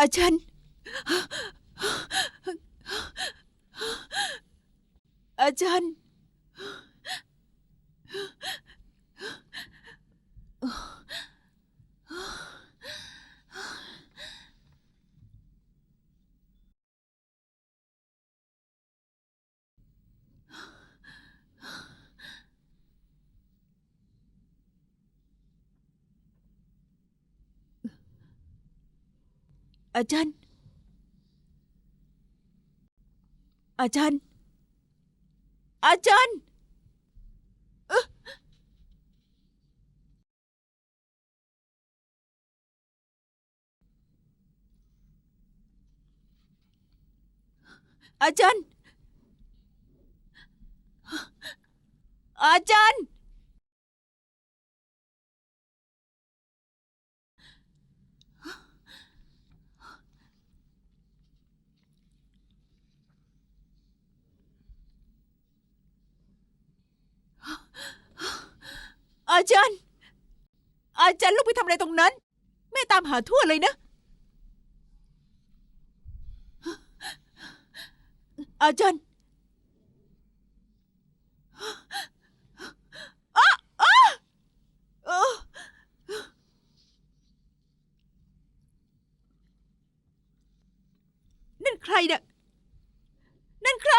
อาจารย์อาจารย์ อาจารย์ อาจารย์ อาจารย์เอ๊ะอาจารย์ อาจารย์ อาจารย์ อาจารย์ลูกไปทำอะไรตรงนั้น แม่ตามหาทั่วเลยนะ อาจารย์อ๊ะอ๊ะเออนั่นใครเนี่ยนั่นใคร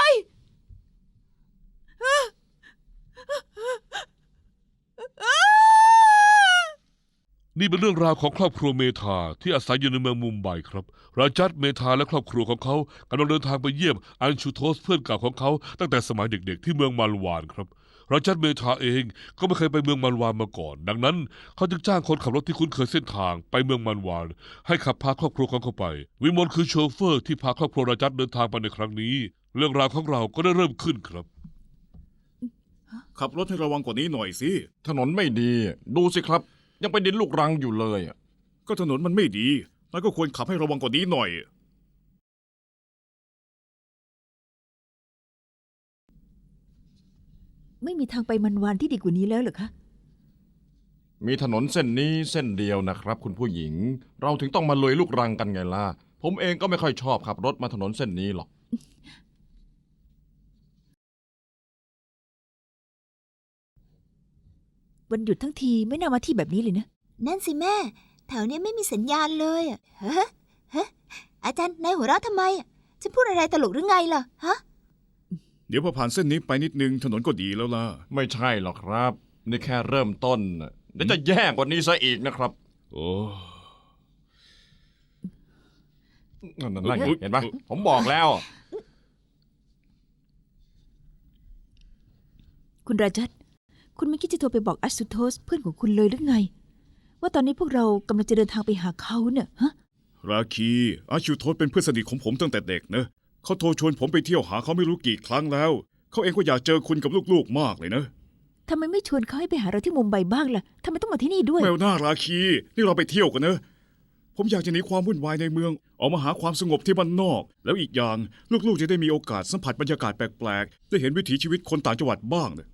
นี่เป็นเรื่องราวของครอบครัวเมธาที่อาศัยอยู่ในเมืองมุมไบครับ ราจัดเมธาและครอบครัวของเขากำลังเดินทางไปเยี่ยมอันชูโทสเพื่อนเก่าของเขาตั้งแต่สมัยเด็กๆ ที่เมืองมานวานครับ ราจัดเมธาเองก็ไม่เคยไปเมืองมานวานมาก่อน ดังนั้น เขาจึงจ้างคนขับรถที่คุ้นเคยเส้นทางไปเมืองมานวาน ให้ขับพาครอบครัวของเขาไป วิมลคือโชเฟอร์ที่พาครอบครัวราจัดเดินทางไปในครั้งนี้ เรื่องราวของเราก็ได้เริ่มขึ้นครับขับรถให้ระวังกว่านี้หน่อยสิ ถนนไม่ดี ดูสิครับ ยังเป็นดินลูกรังอยู่เลยอะก็ถนนมันไม่ดีนายก็ควรขับให้ระวังกว่านี้หน่อย ไม่มีทางไปมันวานที่ดีกว่านี้แล้วเหรอคะ มีถนนเส้นนี้เส้นเดียวนะครับ คุณผู้หญิง เราถึงต้องมาเลยลูกรังกันไงล่ะ ผมเองก็ไม่ค่อยชอบขับรถมาถนนเส้นนี้หรอก วันหยุดทั้งทีไม่น่ามาที่แบบนี้เลยนะ นั่นสิแม่ แถวเนี้ยไม่มีสัญญาณเลยอะเฮ้เฮ้อาจารย์นายหัวเราะทำไมอะฉันพูดอะไรตลกหรือไงล่ะฮะเดี๋ยวพอผ่านเส้นนี้ไปนิดนึงถนนก็ดีแล้วล่ะ ไม่ใช่หรอกครับ นี่แค่เริ่มต้นน่ะเดี๋ยวจะแย่กว่านี้ซะอีกนะครับโอ้ นั่นนั่นเห็นปะผมบอกแล้ว คุณราจัด คุณไม่คิดจะโทรไปบอกอัสสุโทสเพื่อนของคุณเลยหรือไง ว่าตอนนี้พวกเรากำลังจะเดินทางไปหาเขาเนี่ยฮะราคีอาชูโทษเป็นเพื่อนสนิทของผมตั้งแต่เด็กนะเขาโทรชวนผมไปเที่ยวหาเขาไม่รู้กี่ครั้งแล้ว เขาเองก็อยากเจอคุณกับลูกๆมากเลยนะทำไมไม่ชวนเขาให้ไปหาเราที่มุมไบบ้างล่ะทำไมต้องมาที่นี่ด้วยแมวหน้าราคีนี่เราไปเที่ยวกันนะผมอยากจะหนีความวุ่นวายในเมืองออกมาหาความสงบที่บ้านนอก แล้วอีกอย่าง ลูกๆจะได้มีโอกาสสัมผัสบรรยากาศแปลกๆ ได้เห็นวิถีชีวิตคนต่างจังหวัดบ้างนะ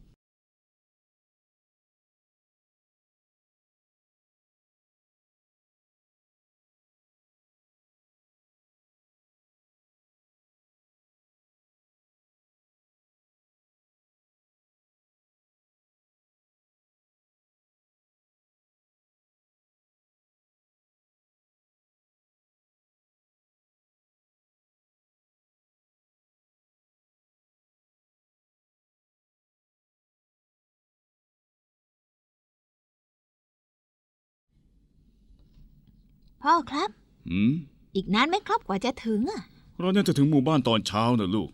พ่อครับ หืมอีกนานไหมครับกว่าจะถึงอะเราน่าจะถึงหมู่บ้านตอนเช้านะลูก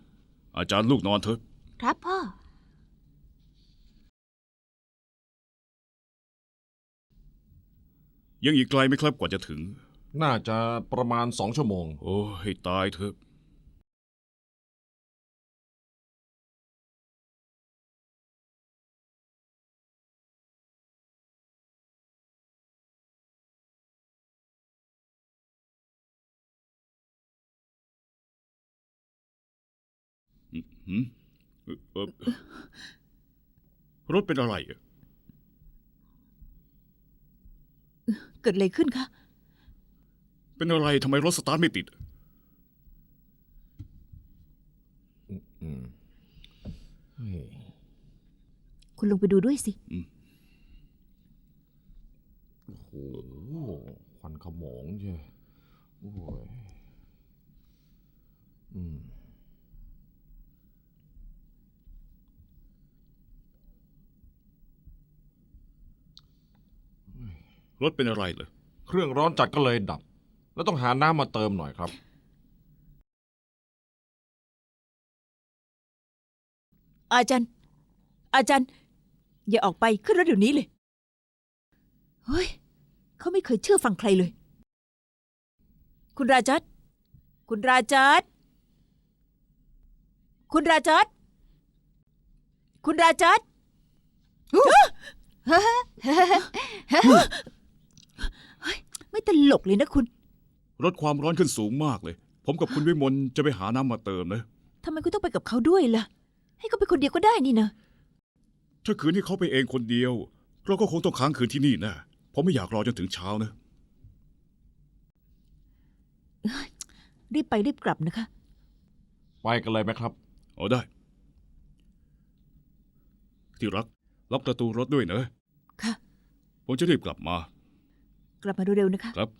อาจารย์ลูกนอนเถอะ ครับพ่อ ยังอีกไกลไหมครับกว่าจะถึง น่าจะประมาณสองชั่วโมง โอ้ให้ตายเถอะ หืมหืมเอ่อเอ่อรถเป็นอะไรอะเกิดอะไรขึ้นคะ เป็นอะไรทำไมรถสตาร์ทไม่ติด อืมเฮ้ยคุณลงไปดูด้วยสิ โอ้โหควันขโมงเชียวโอ้ยอืม รถเป็นอะไรเหรอเครื่องร้อนจัดก็เลยดับ แล้วต้องหาน้ำมาเติมหน่อยครับ อาจารย์ อาจารย์ อย่าออกไปขึ้นรถเดี๋ยวนี้เลย เฮ้ย เขาไม่เคยเชื่อฟังใครเลย คุณราจัดคุณราจัดคุณราจัดคุณราจัด เฮ้ยไม่ตลกเลยนะคุณรถความร้อนขึ้นสูงมากเลย ผมกับคุณวิมลจะไปหาน้ำมาเติมนะ ทำไมคุณต้องไปกับเขาด้วยล่ะ ให้เขาไปคนเดียวก็ได้นี่นะ ถ้าคืนที่เขาไปเองคนเดียว เราก็คงต้องค้างคืนที่นี่แนะผมไม่อยากรอจนถึงเช้านะ รีบไปรีบกลับนะคะ ไปกันเลยไหมครับ เอาได้ ที่รัก ล็อกประตูรถด้วยนะค่ะ ผมจะรีบกลับมา กลับมาเร็วๆนะคะ ครับ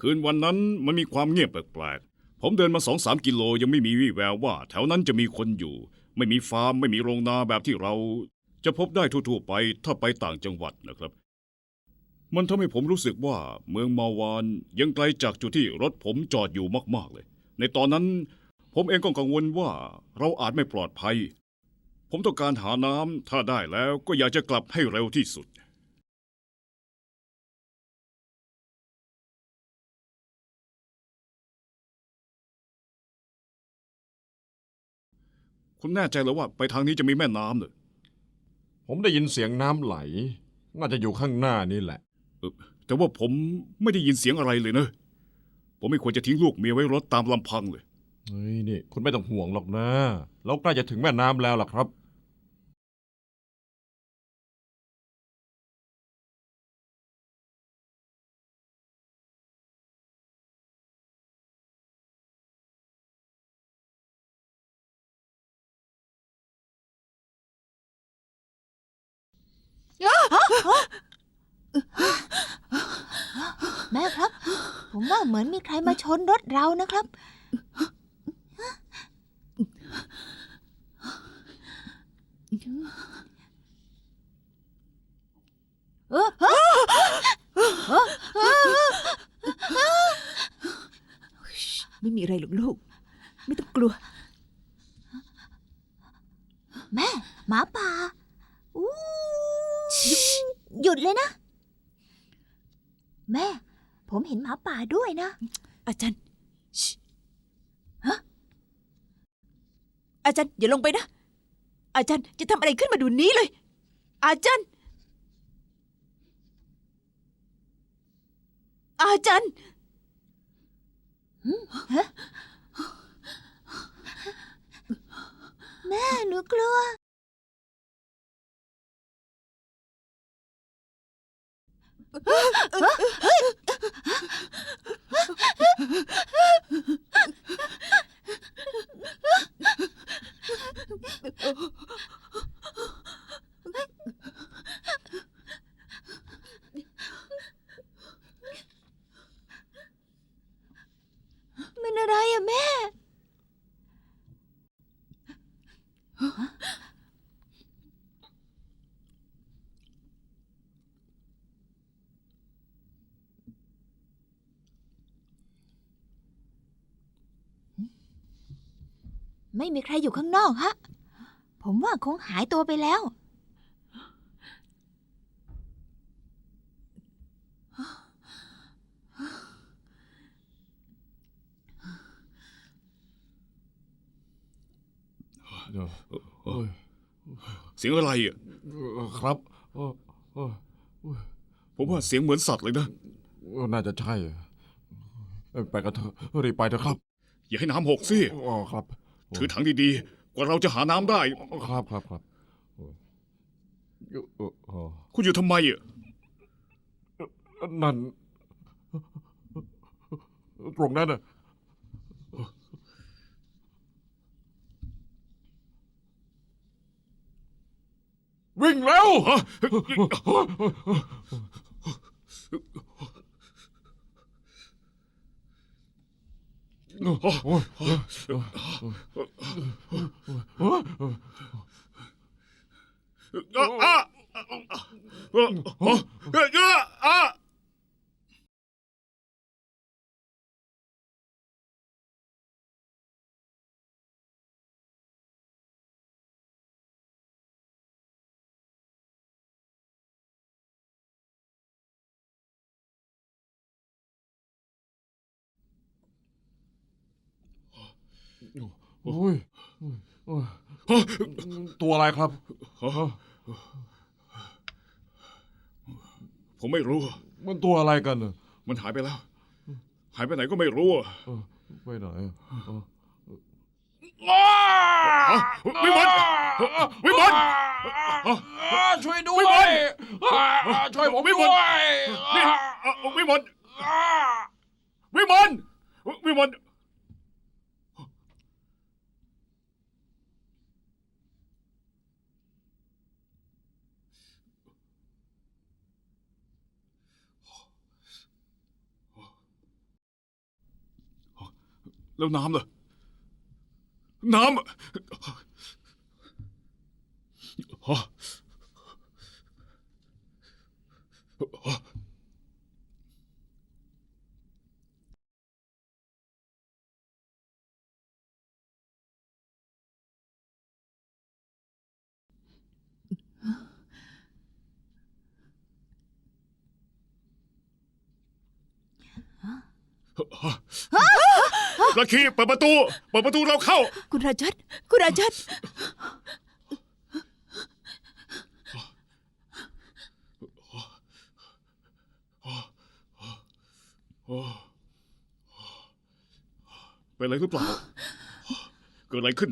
คืนวันนั้นมันมีความเงียบแปลกๆ ผมเดินมาสองสามกิโลยังไม่มีวี่แววว่า แถวนั้นจะมีคนอยู่ ไม่มีฟาร์มไม่มีโรงนาแบบที่เรา จะพบได้ทั่วๆไปถ้าไปต่างจังหวัดนะครับ มันทำให้ผมรู้สึกว่าเมืองมาวานยังไกลจากจุดที่รถผมจอดอยู่มาก ๆเลย ในตอนนั้น ผมเองก็กังวลว่าเราอาจไม่ปลอดภัย ผมต้องการหาน้ำถ้าได้แล้วก็อยากจะกลับให้เร็วที่สุด คุณแน่ใจเหรือว่าไปทางนี้จะมีแม่น้ำเหรอผมได้ยินเสียงน้ำไหล น่าจะอยู่ข้างหน้านี่แหละ แต่ว่าผมไม่ได้ยินเสียงอะไรเลยเนอะผมไม่ควรจะทิ้งลูกเมียไว้รถตามลำพังเลย เฮ้ยนี่คุณไม่ต้องห่วงหรอกนะ เราใกล้จะถึงแม่น้ำแล้วล่ะครับ แม่ครับ ผมว่าเหมือนมีใครมาชนรถเรานะครับ เออเฮ้ยไม่มีอะไรหรอกลูก ไม่ต้องกลัว แม่หมาป่าอู้หยุดเลยนะ แม่ ผมเห็นหมาป่าด้วยนะ อาจารย์ชิฮะ อาจารย์อย่าลงไปนะ อาจารย์จะทำอะไรขึ้นมาดูนี้เลย อาจารย์ อาจารย์แม่หนูกลัว มันอะไรอะแม่ ไม่มีใครอยู่ข้างนอกฮะ ผมว่าคงหายตัวไปแล้วเดี๋ยวเอ้ยเสียงอะไรอะเออครับเออเออผมว่าเสียงเหมือนสัตว์เลยนะเออน่าจะใช่เออไปกันเถอะรีบไปเถอะครับ อย่าให้น้ำหกสิอ๋อครับ ถือถังดีๆ กว่าเราจะหาน้ำได้ ครับครับครับโอ้ยเออเออคุณอยู่ทำไมอะนั่น ตรงนั้นน่ะวิ่งเร็วฮะ อ่ โอ้ยโอ้ยตัวอะไรครับ ผมไม่รู้ มันตัวอะไรกันน่ะมันหายไปแล้ว หายไปไหนก็ไม่รู้อะเออไปไหนอะเออฮะวิมลวิมลช่วยด้ววิมยลช่วยผมวิมด้ลวยนี่อะวิมลวิมลวิมล แล้วน้ำล่ะ น้ำฮะ ลักคีเปิดประตู เปิดประตูเราเข้า คุณราชัดคุณราชัดเป็นอะไรหรือเปล่า เกิดอะไรขึ้น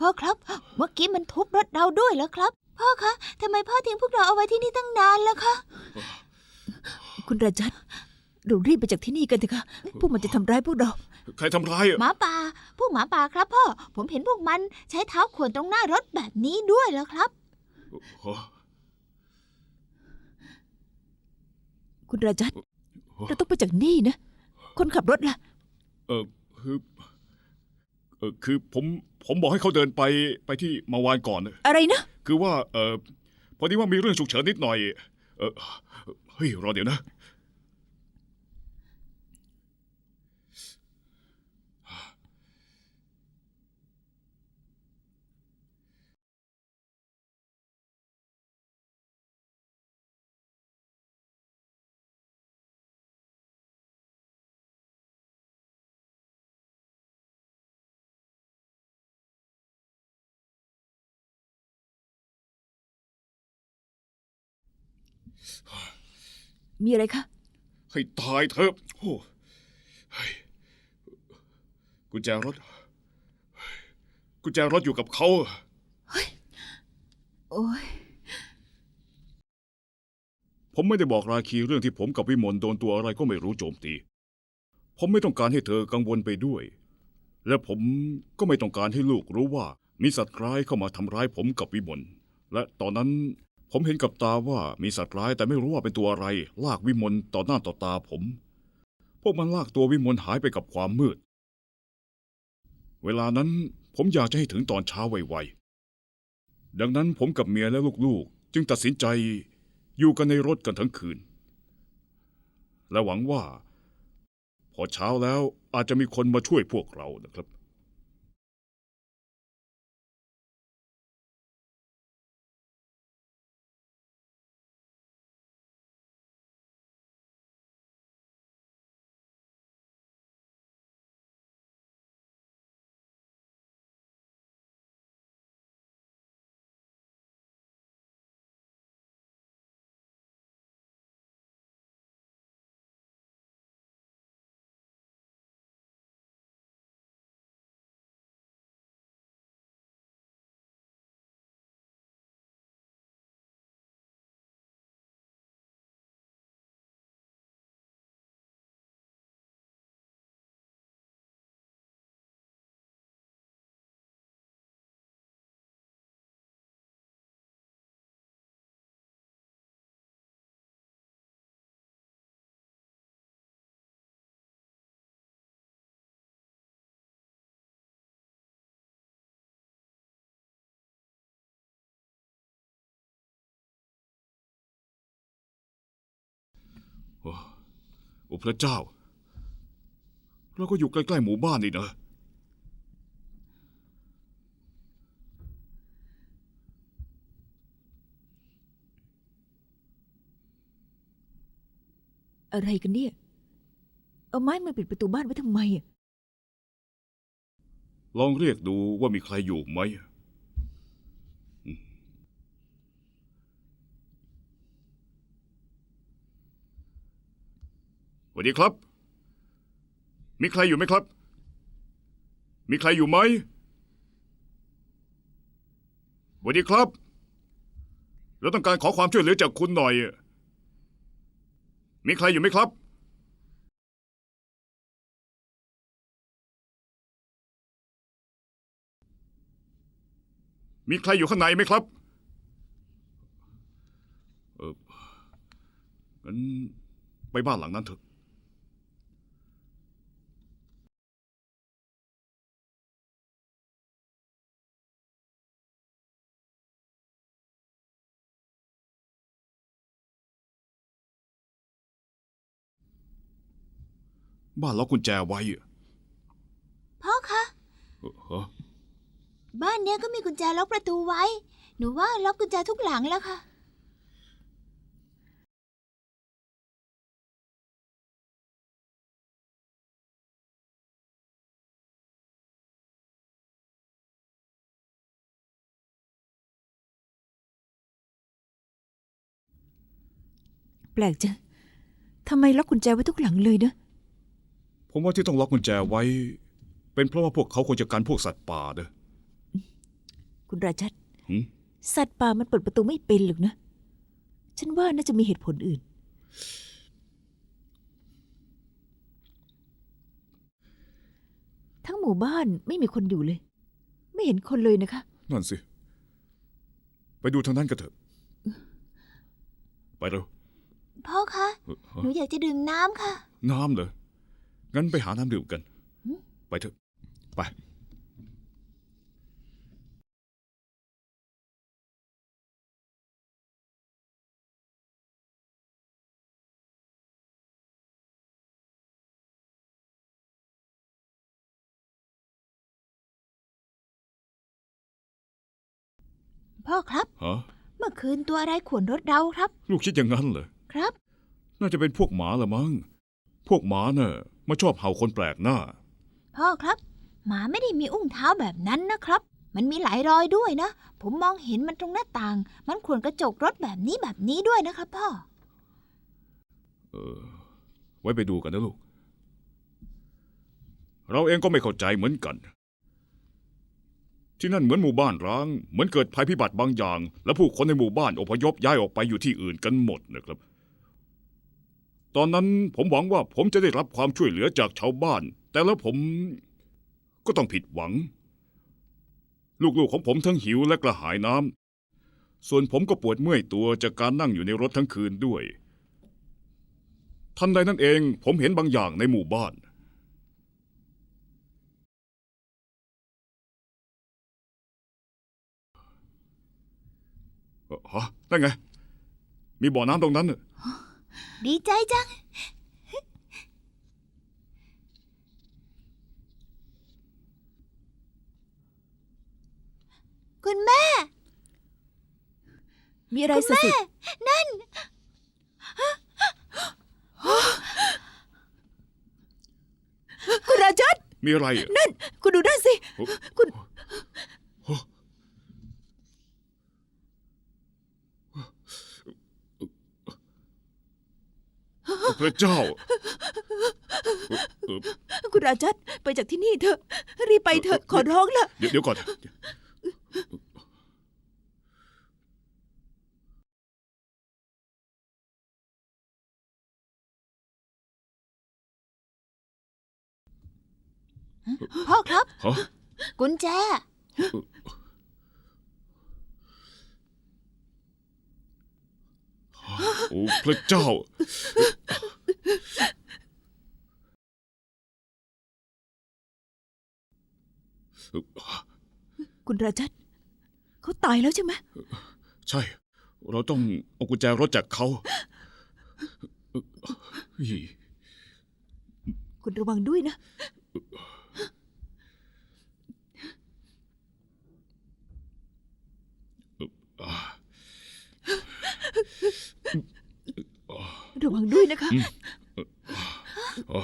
พ่อครับ เมื่อกี้มันทุบรถเราด้วยเหรอครับ พ่อคะทำไมพ่อทิ้งพวกเราเอาไว้ที่นี่ตั้งนานแล้วคะคุณราชัดเรารีบไปจากที่นี่กันเถอะค่ะพวกมันจะทำร้ายพวกเรา ใครทำร้ายอะหมาป่า พวกหมาป่าครับพ่อ ผมเห็นพวกมันใช้เท้าข่วนตรงหน้ารถแบบนี้ด้วยแล้วครับคุณราชัดเราต้องไปจากนี่นะ คนขับรถล่ะ เออคือเออคือผมผมบอกให้เขาเดินไปไปที่มาวานก่อนน่ะอะไรนะ คือว่าเออพอดีว่ามีเรื่องฉุกเฉินนิดหน่อย เออเฮ้ยรอเดี๋ยวนะ มีอะไรคะให้ตายเถอะโอ้เฮ้ยกุญแจรถกุญแจรถอยู่กับเขาโอ้ยผมไม่ได้บอกราคีเรื่องที่ผมกับวิมลโดนตัวอะไรก็ไม่รู้โจมตี ผมไม่ต้องการให้เธอกังวลไปด้วย และผมก็ไม่ต้องการให้ลูกรู้ว่ามีสัตว์ร้ายเข้ามาทำร้ายผมกับวิมลและตอนนั้น ผมเห็นกับตาว่ามีสัตว์ร้ายแต่ไม่รู้ว่าเป็นตัวอะไร ลากวิมลต่อหน้าต่อตาผม พวกมันลากตัววิมลหายไปกับความมืด เวลานั้นผมอยากจะให้ถึงตอนเช้าไวๆ ดังนั้นผมกับเมียและลูกๆ จึงตัดสินใจอยู่กันในรถกันทั้งคืน และหวังว่า พอเช้าแล้วอาจจะมีคนมาช่วยพวกเรานะครับ โอ้โอ้พระเจ้า เราก็อยู่ใกล้ๆหมู่บ้านนี่นะอะไรกันเนี่ย เอาไม้มาปิดประตูบ้านไว้ทำไมอะลองเรียกดูว่ามีใครอยู่ไหมอืมส วัสดีครับ มีใครอยู่ไหมครับ มีใครอยู่ไหมสวัสดีครับเราต้องการขอความช่วยเหลือจากคุณหน่อย มีใครอยู่ไหมครับ มีใครอยู่ข้างในไหมครับ เอองั้นไปบ้านหลังนั้นเถอะ บ้านล็อกกุญแจไว้อะพ่อคะเออฮะบ้านเนี้ยก็มีกุญแจล็อกประตูไว้ หนูว่าล็อกกุญแจทุกหลังแล้วค่ะ แปลกจังทำไมล็อกกุญแจไว้ทุกหลังเลยนะ ผมว่าที่ต้องล็อกกุญแจไว้ เป็นเพราะว่าพวกเขาควรจะกันพวกสัตว์ป่าเด้อคุณราชัดหืมสัตว์ป่ามันเปิดประตูไม่เป็นหรอกนะ ฉันว่าน่าจะมีเหตุผลอื่น ทั้งหมู่บ้านไม่มีคนอยู่เลย ไม่เห็นคนเลยนะคะ นั่นสิ ไปดูทางนั้นกันเถอะ ไปเร็ว พ่อคะเออฮะหนูอยากจะดื่มน้ำค่ะ น้ำเหรอ งั้นไปหาน้ำดื่มกันหืมไปเถอะ ไป พ่อครับ ฮะ เมื่อคืนตัวอะไรข่วนรถเราครับ ลูกคิดอย่างนั้นเหรอ ครับ น่าจะเป็นพวกหมาละมั้ง พวกหมาเน่ะ มาชอบเห่าคนแปลกหน้า พ่อครับ หมาไม่ได้มีอุ้งเท้าแบบนั้นนะครับ มันมีหลายรอยด้วยนะ ผมมองเห็นมันตรงหน้าต่าง มันข่วนกระจกรถแบบนี้แบบนี้ด้วยนะครับพ่อ เออ ไว้ไปดูกันนะลูก เราเองก็ไม่เข้าใจเหมือนกัน ที่นั่นเหมือนหมู่บ้านร้าง เหมือนเกิดภัยพิบัติบางอย่าง และผู้คนในหมู่บ้านอพยพย้ายออกไปอยู่ที่อื่นกันหมดนะครับ ตอนนั้นผมหวังว่าผมจะได้รับความช่วยเหลือจากชาวบ้าน แต่แล้วผมก็ต้องผิดหวัง ลูกๆของผมทั้งหิวและกระหายน้ำส่วนผมก็ปวดเมื่อยตัวจากการนั่งอยู่ในรถทั้งคืนด้วย ทันใดนั้นเองผมเห็นบางอย่างในหมู่บ้านฮะนั่นไง มีบ่อน้ำตรงนั้นน่ะ ดีใจจัง คุณแม่ มีอะไรคุณสิแม่สินั่น คุณราชัดมีอะไรอะนั่น คุณดูนั่นสิ โอ้ คุณ พระเจ้าเอ่อคุณราชัดไปจากที่นี่เถอะ รีบไปเถอะขอร้องละเดี๋ยวเดี๋ยวก่อน พ่อครับ ฮะ กุญแจ โอ้พระเจ้า คุณราชัดเขาตายแล้วใช่ไหมใช่ เราต้องเอากุญแจรถจากเขาเฮ้ยคุณระวังด้วยนะ อ่า ระวังด้วยนะคะอ่า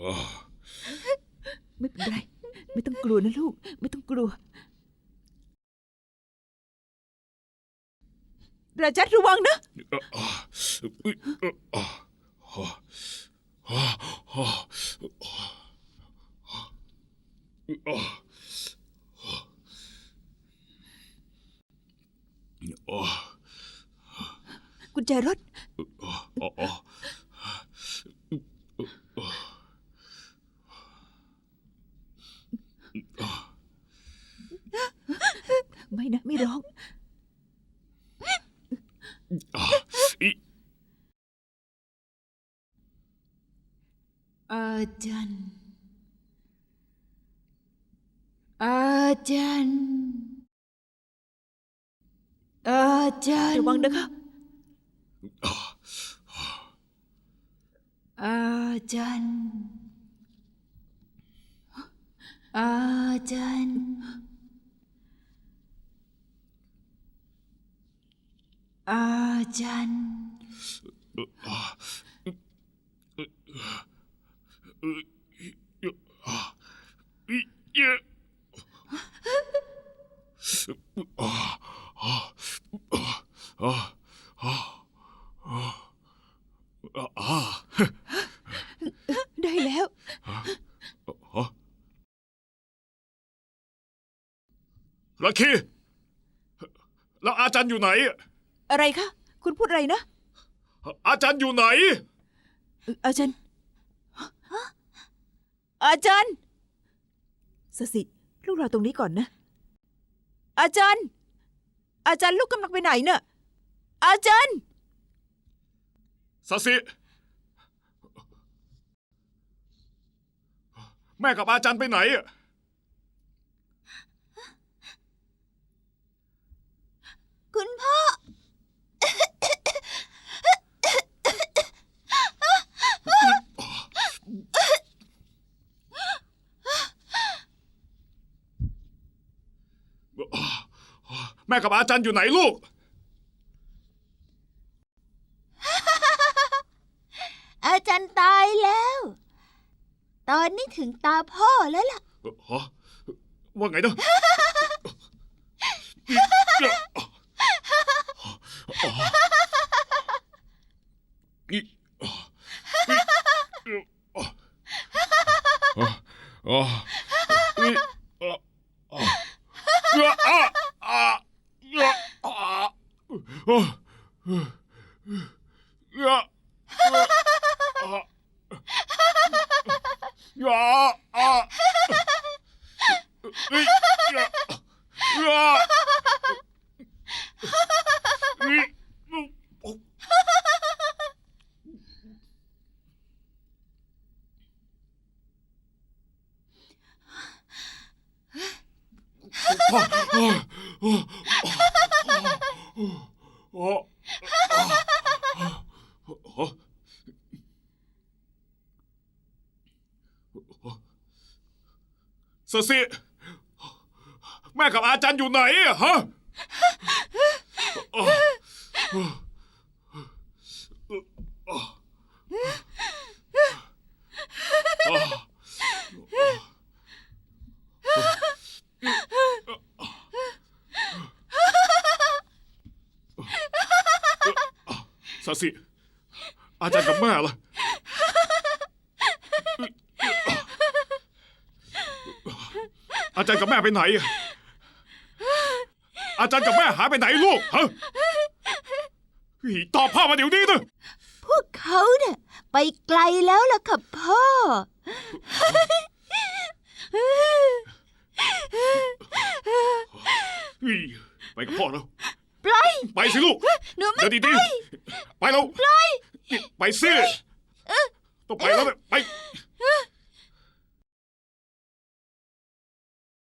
อ่าไม่เป็นไร ไม่ต้องกลัวนะลูก ไม่ต้องกลัว ราชัดระวังนะ กุญแจรถ ไม่นะ ไม่ร้อง อะอี อา จารย์อาจารย์อาจารย์ระวังนะคะอาจารย์อาจารย์อาจารย์ ได้แล้วฮะลักคีแล้วอาจารย์อยู่ไหน อะไรคะ คุณพูดอะไรนะ อาจารย์อยู่ไหนเอ่ออาจารย์ อาจารย์สสิลูกรอตรงนี้ก่อนนะ อาจารย์ อาจารย์ลูกกำลังไปไหนเน่ะอาจารย์สสิ แม่กับอาจารย์ไปไหนคุณพ่อ แม่กับอาจารย์อยู่ไหนลูก อาจารย์ตายแล้ว ตอนนี้ถึงตาพ่อแล้วล่ะ ฮะว่าไงนะ สสิ แม่กับอา จารย์อยู่ไหนอะฮะสสิ อาจารย์กับแม่ล่ะอาจารย์กับแม่ไปไหนอะ อาจารย์กับแม่หายไปไหนลูกฮะเฮ้ยตอบพ่อมาเดี๋ยวนี้นะพวกเขาเนี่ยไปไกลแล้วล่ะค่ะพ่อ เฮ้ยไปกับพ่อแล้วปล่อยไปสิลูก หนูไม่เดี๋ยวดีๆไปแล้วไปสิต้องไปแล้วเนี่ยไป